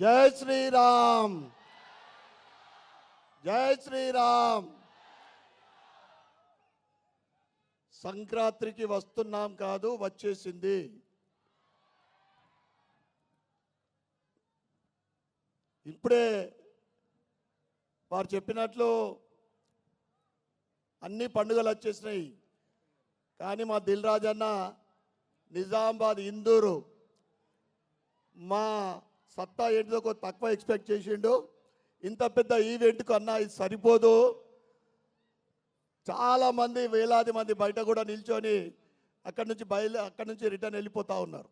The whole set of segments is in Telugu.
జై శ్రీరామ్. జై శ్రీరామ్. సంక్రాంతికి వస్తున్నాం కాదు వచ్చేసింది. ఇప్పుడే వారు చెప్పినట్లు అన్ని పండుగలు వచ్చేసినాయి. కానీ మా దిల్ రాజన్న నిజామాబాద్ ఇందూరు మా సత్తా ఏంటిదో తక్కువ ఎక్స్పెక్ట్ చేసిండు. ఇంత పెద్ద ఈవెంట్ కన్నా ఇది సరిపోదు. చాలామంది వేలాది మంది బయట కూడా నిల్చొని అక్కడి నుంచి బయలు అక్కడి నుంచి రిటర్న్ వెళ్ళిపోతూ ఉన్నారు.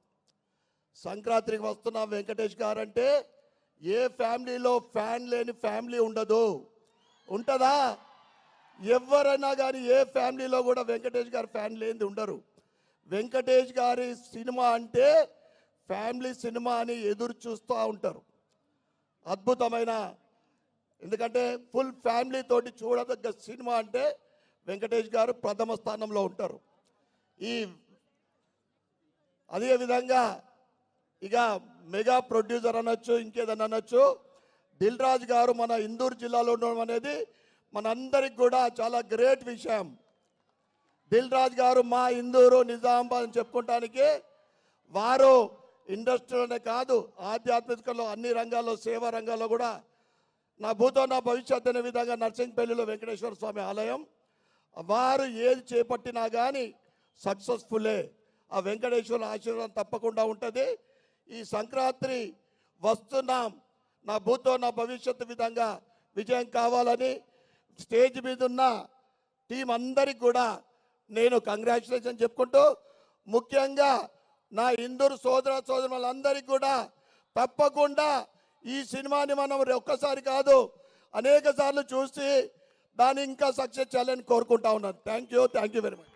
సంక్రాంతికి వస్తున్న వెంకటేష్ గారు అంటే ఏ ఫ్యామిలీలో ఫ్యాన్ లేని ఫ్యామిలీ ఉండదు. ఉంటుందా? ఎవరైనా కానీ ఏ ఫ్యామిలీలో కూడా వెంకటేష్ గారి ఫ్యాన్ లేనిది ఉండరు. వెంకటేష్ గారి సినిమా అంటే ఫ్యామిలీ సినిమా అని ఎదురు చూస్తూ ఉంటారు. అద్భుతమైన ఎందుకంటే ఫుల్ ఫ్యామిలీతోటి చూడదగ్గ సినిమా అంటే వెంకటేష్ గారు ప్రథమ స్థానంలో ఉంటారు. ఈ అదే విధంగా ఇక మెగా ప్రొడ్యూసర్ అనొచ్చు ఇంకేదన్నా అనొచ్చు దిల్ రాజు గారు మన ఇందూరు జిల్లాలో ఉండడం అనేది మనందరికి కూడా చాలా గ్రేట్ విషయం. దిల్ రాజు గారు మా ఇందూరు నిజామాబాద్ అని చెప్పుకోవటానికి వారు ఇండస్ట్రీలోనే కాదు ఆధ్యాత్మికలో అన్ని రంగాల్లో సేవా రంగాల్లో కూడా నా భూతో నా భవిష్యత్ అనే విధంగా నర్సింగ్పల్లిలో వెంకటేశ్వర స్వామి ఆలయం. వారు ఏది చేపట్టినా కానీ సక్సెస్ఫుల్లే ఆ వెంకటేశ్వర ఆశీర్వాదం తప్పకుండా ఉంటుంది. ఈ సంక్రాంతి వస్తున్నాం. నా భూతో నా భవిష్యత్తు విధంగా విజయం కావాలని స్టేజ్ మీద ఉన్న టీం అందరికి కూడా నేను కంగ్రాచులేషన్ చెప్పుకుంటూ ముఖ్యంగా నా ఇందూరు సోదర సోదరులందరికీ కూడా తప్పకుండా ఈ సినిమాని మనం ఒక్కసారి కాదు అనేక సార్లు చూసి దాన్ని ఇంకా సక్సెస్ చేయాలని కోరుకుంటా ఉన్నాను. Thank you thank you very much